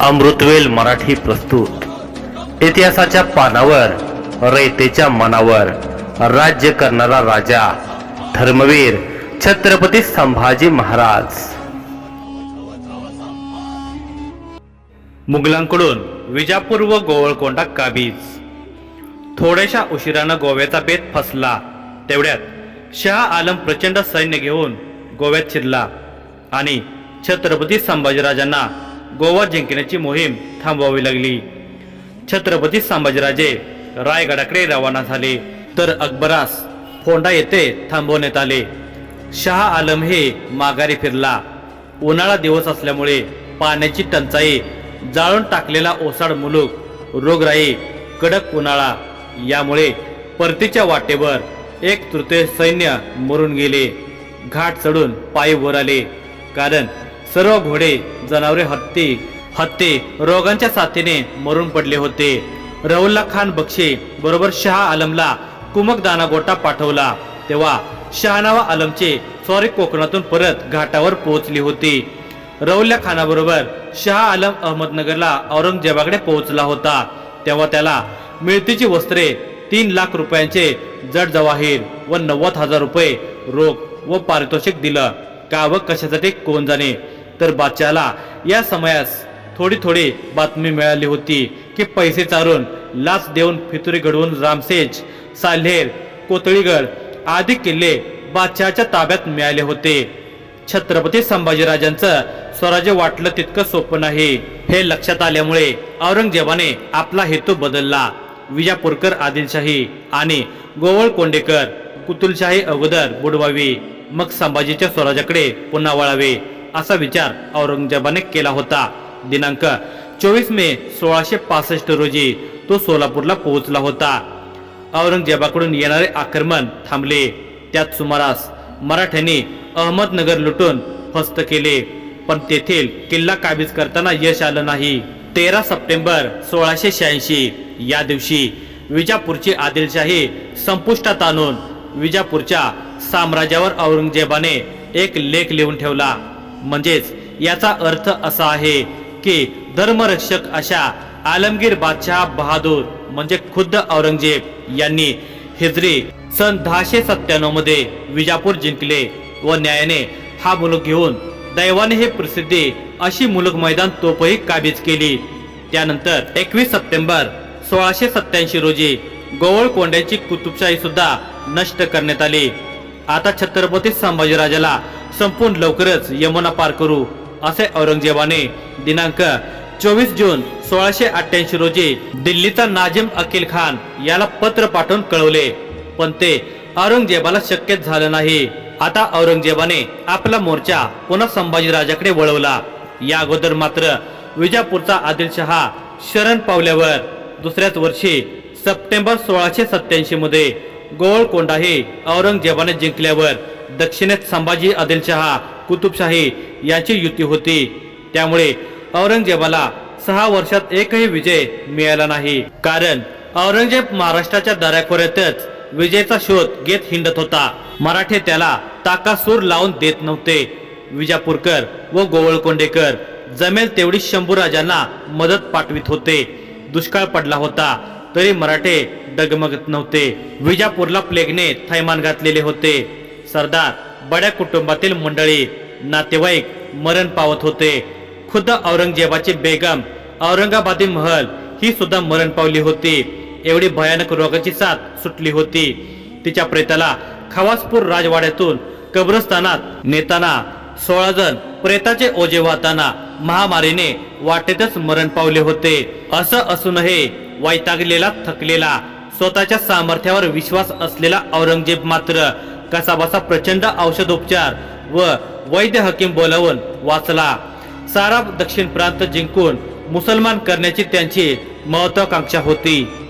अमृतवेल मराठी प्रस्तुत. इतिहासाच्या पानावर रयतेच्या मनावर राज्य करणारा राजा धर्मवीर छत्रपती संभाजी महाराज. मुघलांकडून विजापूर व गोवळकोंडा काबीज. थोड्याशा उशिरानं गोव्याचा बेत फसला. तेवढ्यात शहा आलम प्रचंड सैन्य घेऊन गोव्यात शिरला आणि छत्रपती संभाजीराजांना गोवा जिंकण्याची मोहीम थांबवावी लागली. छत्रपती संभाजीराजे रायगडाकडे रवाना झाले. तर अकबरास फोंडा येथे थांबवण्यात आले. शहा आलम हे माघारी फिरला. उन्हाळा दिवस असल्यामुळे पाण्याची टंचाई जाळून टाकलेला ओसाड मुलूक रोगराई कडक उन्हाळा यामुळे परतीच्या वाटेवर एक तृतीय सैन्य मरून गेले. घाट चढून पायी वर आले. कारण सर्व घोडे जनावरे हत्ती हत्ती रोगांच्या साथीने मरून पडले होते. रहुल्ला खान बक्षी बरोबर शहा आलमला कुमक दाना गोटा पाठवला. तेव्हा शहानावा आलमचे स्वारी कोकणातून परत घाटावर पोहोचली होती. रौल्या खानाबरोबर शहा आलम अहमदनगरला औरंगजेबाकडे पोहोचला होता. तेव्हा त्याला मिळतीची वस्त्रे तीन लाख रुपयांचे जड जवाहीर व नव्वद हजार रुपये रोख व पारितोषिक दिलं. का व कशासाठी? कोण जाणे? तर बादशाला या समयास थोडी थोडी बातमी मिळाली होती की पैसे चारून लाच देऊन फितुरी घडवून रामसेज साल्हेर कोतळीगड आदी किल्ले बादशहाच्या ताब्यात मिळाले होते. छत्रपती संभाजीराजांचं स्वराज्य वाटलं तितकं सोपं नाही. हे लक्षात आल्यामुळे औरंगजेबाने आपला हेतू बदलला. विजापूरकर आदिलशाही आणि गोवळ कोंडेकर कुतुलशाही अगोदर बुडवावी. मग संभाजीच्या स्वराज्याकडे पुन्हा वळावे. असा विचार औरंगजेबाने केला होता. दिनांक चोवीस मे सोळाशे पासष्ट रोजी तो सोलापूरला पोहोचला होता. औरंगजेबाकडून येणारे आक्रमण थांबले. त्यात सुमारास मराठ्यांनी अहमदनगर लुटून फस्त केले पण तेथील किल्ला काबीज करताना यश आलं नाही. तेरा सप्टेंबर सोळाशे शहाऐंशी या दिवशी विजापूरची आदिलशाही संपुष्टात आणून विजापूरच्या साम्राज्यावर औरंगजेबाने एक लेख लिहून ठेवला. म्हणजेच याचा अर्थ असा आहे की धर्मरक्षक अशा आलमगीर बादशाह बहादूर म्हणजे खुद्द औरंगजेब यांनी हिजरी सन दहाशे सत्त्याण्णवमध्ये विजापूर जिंकले व न्यायाने हा मुलूक घेऊन दैवाने हे प्रसिद्धी अशी मुलग मैदान तोपही काबीज केली. त्यानंतर एकवीस सप्टेंबर सोळाशे सत्याऐंशी रोजी गोवळकोंड्याची कुतुबशाही सुद्धा नष्ट करण्यात आली. आता छत्रपती संभाजीराजाला संपून लवकरच यमुना पार करू असे औरंगजेबाने दिनांक चोवीस जून सोळाशे अठ्ठ्याऐंशी रोजी दिल्लीचा नाजिम अकिल खान याला पत्र पाठवून कळवले. पण ते औरंगजेबाला शक्यच झालं नाही. आता औरंगजेबाने आपला मोर्चा पुन्हा संभाजीराजाकडे वळवला. या अगोदर मात्र विजापूरचा आदिलशहा शरण पावल्यावर दुसऱ्याच वर्षी सप्टेंबर सोळाशे सत्याऐंशी मध्ये गोवळकोंडा हे औरंगजेबाने जिंकल्यावर दक्षिणेत संभाजी आदिलशहा कुतुबशाही यांची युती होती. त्यामुळे औरंगजेबाला सहा वर्षात एकही विजय मिळाला नाही. कारण औरंगजेब महाराष्ट्राच्या दऱ्याखोऱ्यातच विजयचा शोध घेत हिंडत होता. मराठे त्याला ताकासूर लावून देत नव्हते. विजापूरकर व गोवळकोंडेकर जमेल तेवढी शंभूराजांना मदत पाठवित होते. दुष्काळ पडला होता तरी मराठे डगमगत नव्हते. विजापूरला प्लेगने थैमान घातलेले होते. सरदार बड्या कुटुंबातील मंडळी नातेवाईक मरण पावत होते. खुद्द औरंगजेबाची बेगम औरंगाबादी महल ही सुद्धा मरण पावली होती. एवढी भयानक रोगाची साथ सुटली होती. तिच्या प्रेताला खवासपूर राजवाड्यातून कब्रस्तानात नेताना सोळा जण प्रेताचे ओझे वाहताना महामारीने वाटेतच मरण पावले होते. असं असूनही वैतागलेला थकलेला स्वतःच्या सामर्थ्यावर विश्वास असलेला औरंगजेब मात्र कसाबसा प्रचंड औषधोपचार व वैद्य हकीम बोलावून वाचला. सारा दक्षिण प्रांत जिंकून मुसलमान करण्याची त्यांची महत्वाकांक्षा होती.